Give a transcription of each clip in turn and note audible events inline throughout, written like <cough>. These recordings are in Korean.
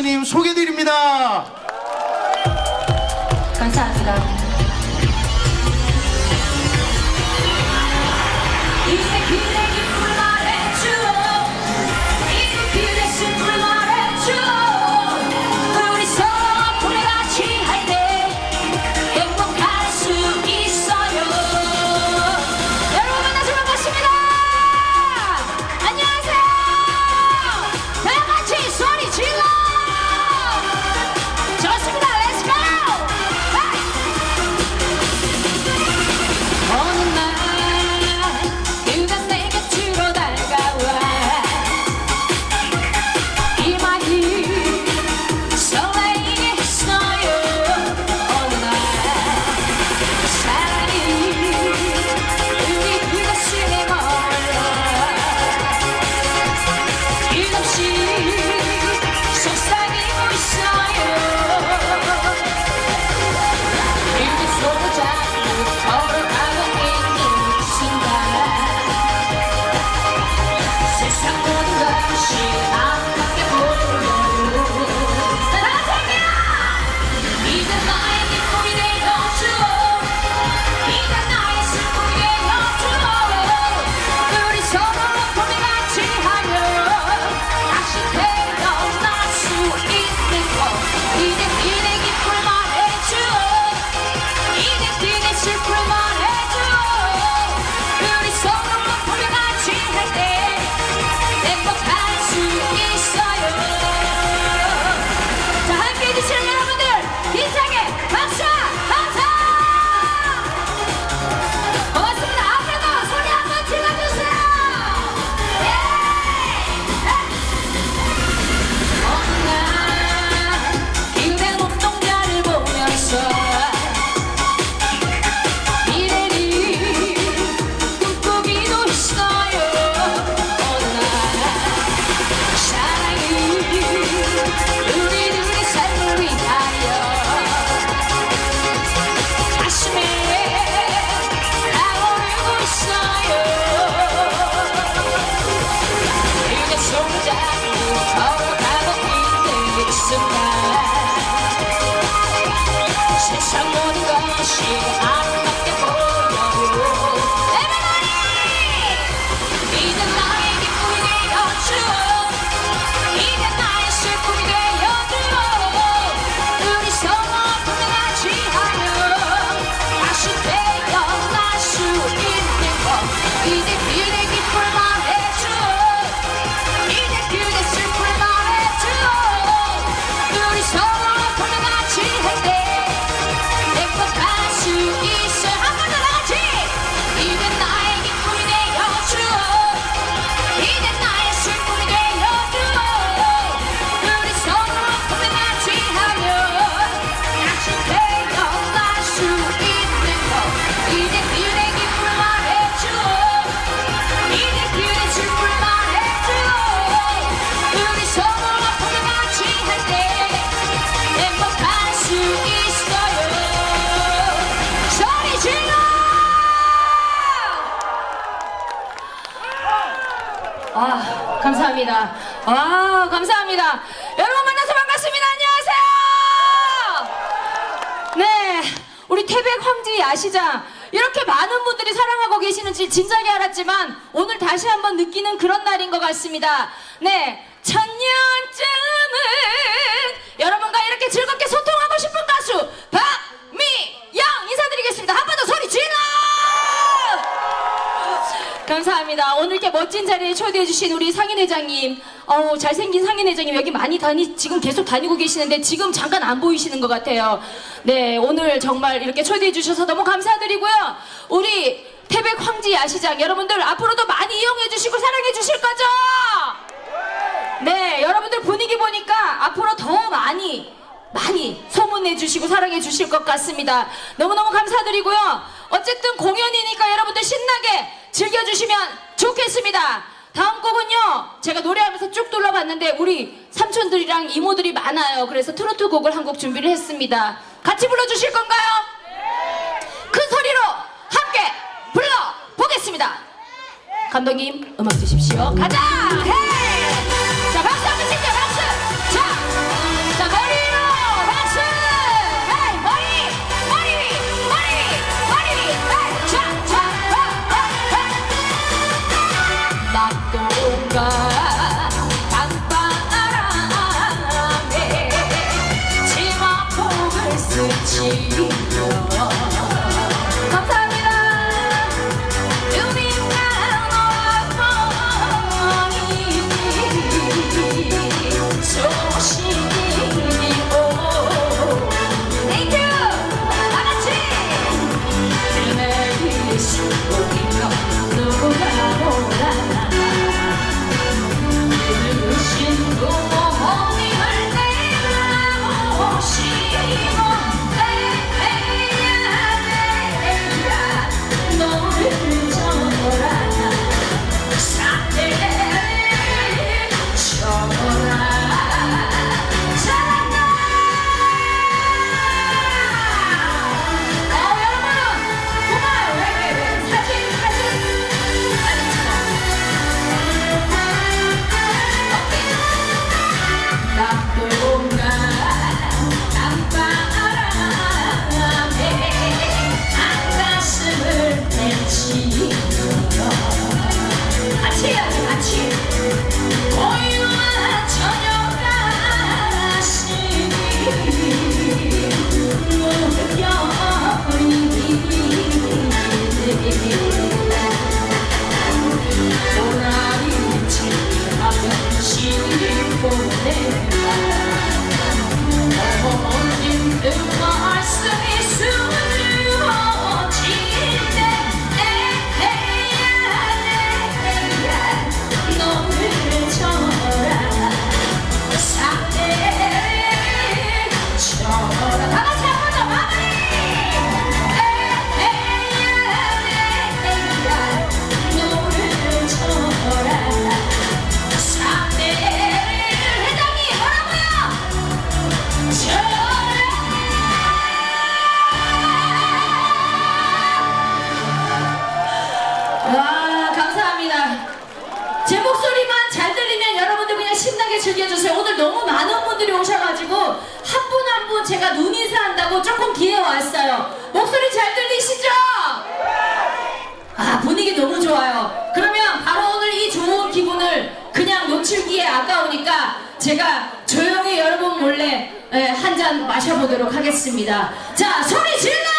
가수님 소개드립니다. 감사합니다. 감사합니다. 아, 감사합니다. 여러분 만나서 반갑습니다. 안녕하세요. 네, 우리 태백 황지 야시장 이렇게 많은 분들이 사랑하고 계시는지 진작에 알았지만 오늘 다시 한번 느끼는 그런 날인 것 같습니다. 네, 천년쯤은 여러분과 이렇게 즐겁게 소통하고 싶은 가수 박미영 인사드리겠습니다. 한 번 더 소리 질러! 감사합니다. 오늘 이렇게 멋진 자리에 초대해 주신 우리 상인 회장님, 어우, 잘생긴 상인 회장님 여기 많이 다니, 지금 계속 다니고 계시는데 지금 잠깐 안 보이시는 것 같아요. 네, 오늘 정말 이렇게 초대해 주셔서 너무 감사드리고요. 우리 태백 황지 야시장 여러분들 앞으로도 많이 이용해 주시고 사랑해 주실 거죠? 네, 여러분들 분위기 보니까 앞으로 더 많이 많이 소문내 주시고 사랑해 주실 것 같습니다. 너무너무 감사드리고요. 어쨌든 공연이니까 여러분들 신나게 즐겨주시면 좋겠습니다. 다음 곡은요, 제가 노래하면서 쭉 둘러봤는데 우리 삼촌들이랑 이모들이 많아요. 그래서 트로트 곡을 한 곡 준비를 했습니다. 같이 불러주실 건가요? 큰 소리로 함께 불러보겠습니다. 감독님, 음악 주십시오. 가자! 헤이! 请。 왔어요. 목소리 잘 들리시죠? 아, 분위기 너무 좋아요. 그러면 바로 오늘 이 좋은 기분을 그냥 놓치기에 아까우니까 제가 조용히 여러분 몰래 예, 한잔 마셔보도록 하겠습니다. 자, 소리 질러!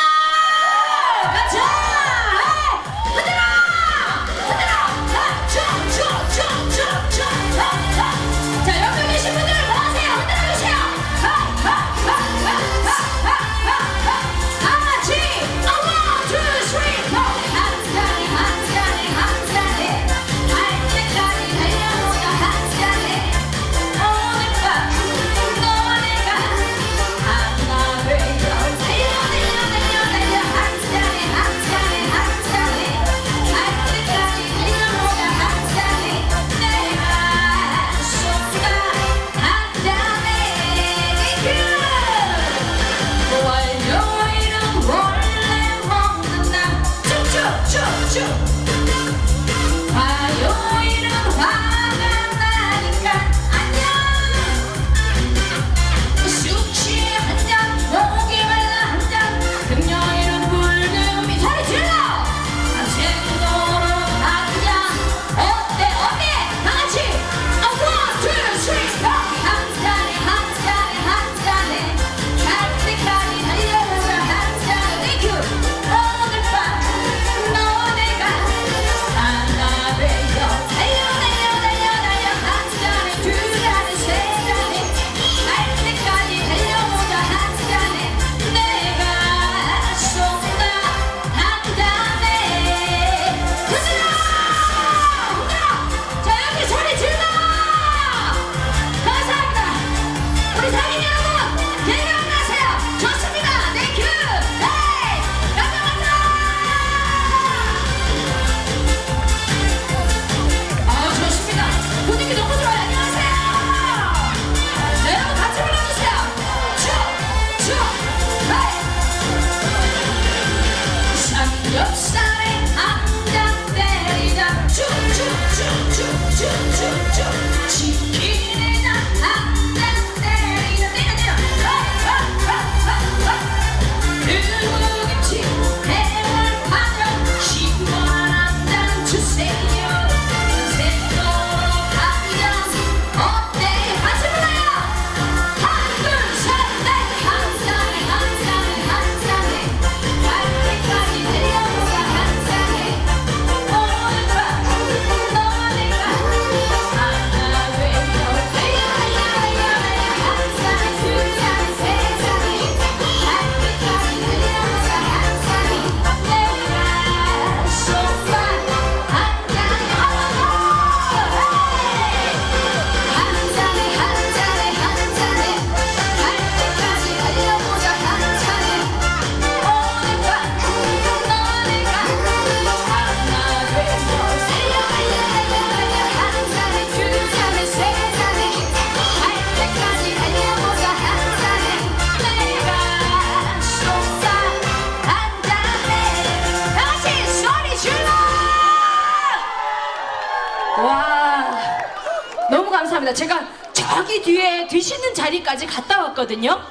감사합니다. 제가 저기 뒤에 드시는 자리까지 갔다 왔거든요.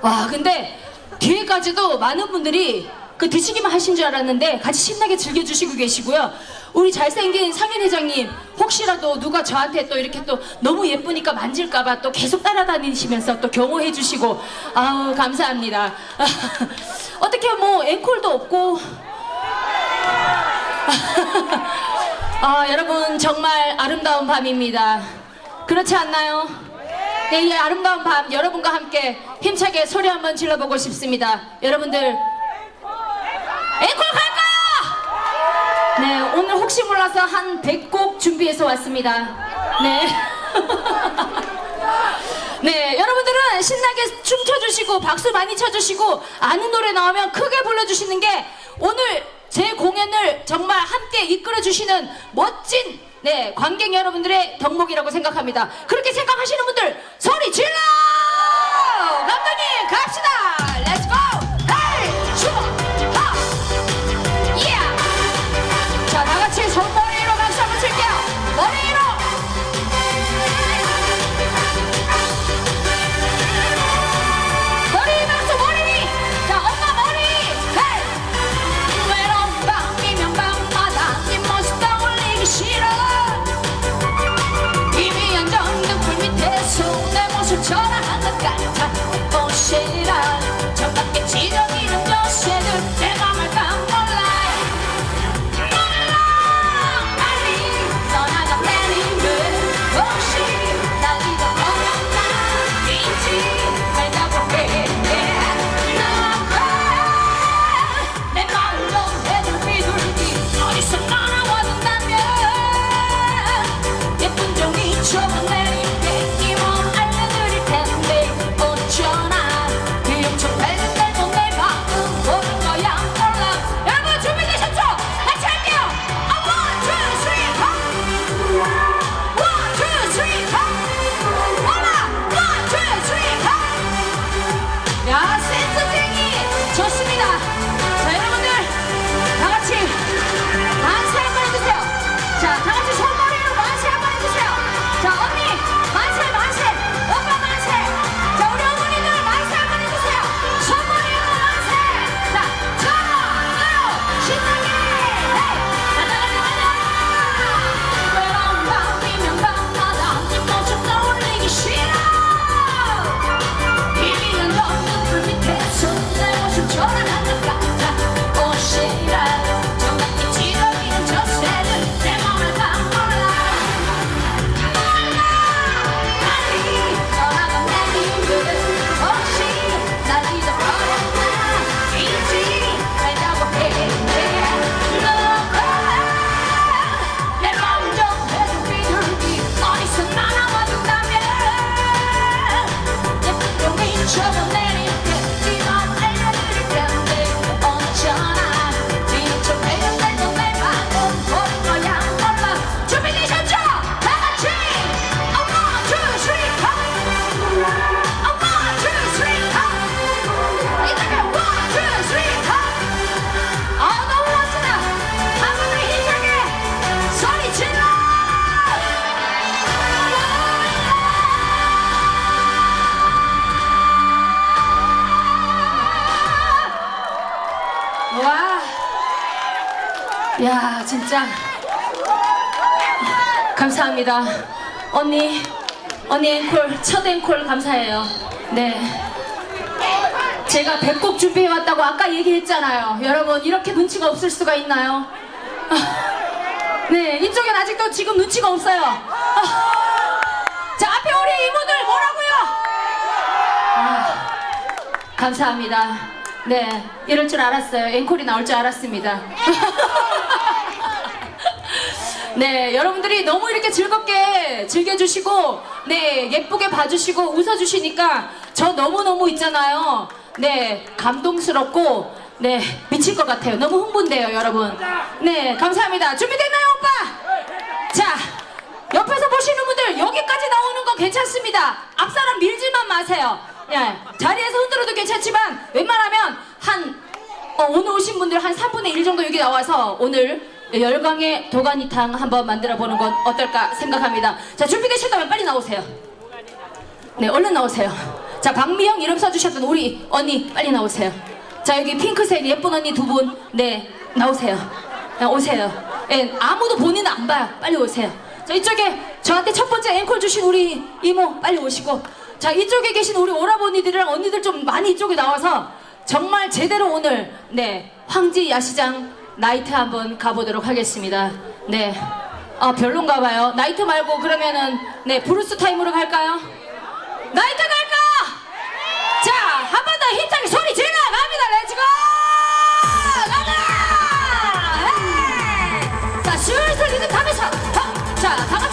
와, 근데 뒤에까지도 많은 분들이 그 드시기만 하신 줄 알았는데 같이 신나게 즐겨주시고 계시고요. 우리 잘생긴 상현 회장님, 혹시라도 누가 저한테 또 이렇게 또 너무 예쁘니까 만질까봐 또 계속 따라다니시면서 또 경호해 주시고, 아우, 감사합니다. <laughs> 어떻게 뭐 앵콜도 없고, <laughs> 아, 여러분 정말 아름다운 밤입니다. 그렇지 않나요? 네, 이 아름다운 밤 여러분과 함께 힘차게 소리 한번 질러보고 싶습니다. 여러분들 앵콜 갈까요? 네, 오늘 혹시 몰라서 한 100곡 준비해서 왔습니다. 네. <laughs> 네, 여러분들은 신나게 춤 춰주시고 박수 많이 쳐주시고 아는 노래 나오면 크게 불러주시는 게 오늘 제 공연을 정말 함께 이끌어 주시는 멋진 네 관객 여러분들의 덕목이라고 생각합니다. 그렇게 생각하시는 분들 소리 질러! 감사합니다. 언니, 언니 앵콜, 첫 앵콜 감사해요. 네. 제가 배꼽 준비해왔다고 아까 얘기했잖아요. 여러분, 이렇게 눈치가 없을 수가 있나요? 네, 이쪽엔 아직도 지금 눈치가 없어요. 자, 앞에 우리 이모들 뭐라고요? 아, 감사합니다. 네, 이럴 줄 알았어요. 앵콜이 나올 줄 알았습니다. <laughs> 네, 여러분들이 너무 이렇게 즐겁게 즐겨주시고, 네, 예쁘게 봐주시고, 웃어주시니까 저 너무너무 있잖아요. 네, 감동스럽고, 네, 미칠 것 같아요. 너무 흥분돼요, 여러분. 네, 감사합니다. 준비됐나요, 오빠? 자, 옆에서 보시는 분들, 여기까지 나오는 건 괜찮습니다. 앞사람 밀지만 마세요. 예, 자리에서 흔들어도 괜찮지만, 웬만하면 한, 어, 오늘 오신 분들 한 3분의 1 정도 여기 나와서 오늘 열광의 도가니탕 한번 만들어 보는 건 어떨까 생각합니다. 자, 준비되셨다면 빨리 나오세요. 네, 얼른 나오세요. 자, 박미영 이름 써주셨던 우리 언니 빨리 나오세요. 자, 여기 핑크색 예쁜 언니 두 분, 네, 나오세요. 네, 오세요. 예, 아무도 본인 안 봐요. 빨리 오세요. 자, 이쪽에 저한테 첫 번째 앵콜 주신 우리 이모 빨리 오시고, 자, 이쪽에 계신 우리 오라버니들이랑 언니들 좀 많이 이쪽에 나와서 정말 제대로 오늘, 네, 황지 야시장 나이트 한번 가보도록 하겠습니다. 네. 아, 별론가 봐요. 나이트 말고 그러면은, 네, 브루스 타임으로 갈까요? 나이트 갈까? 자, 한 번 더 힘차게 소리 질러! 갑니다! 렛츠고! 가자! 헤이! 자, 슬슬 리듬 타면서! 자, 다 같이!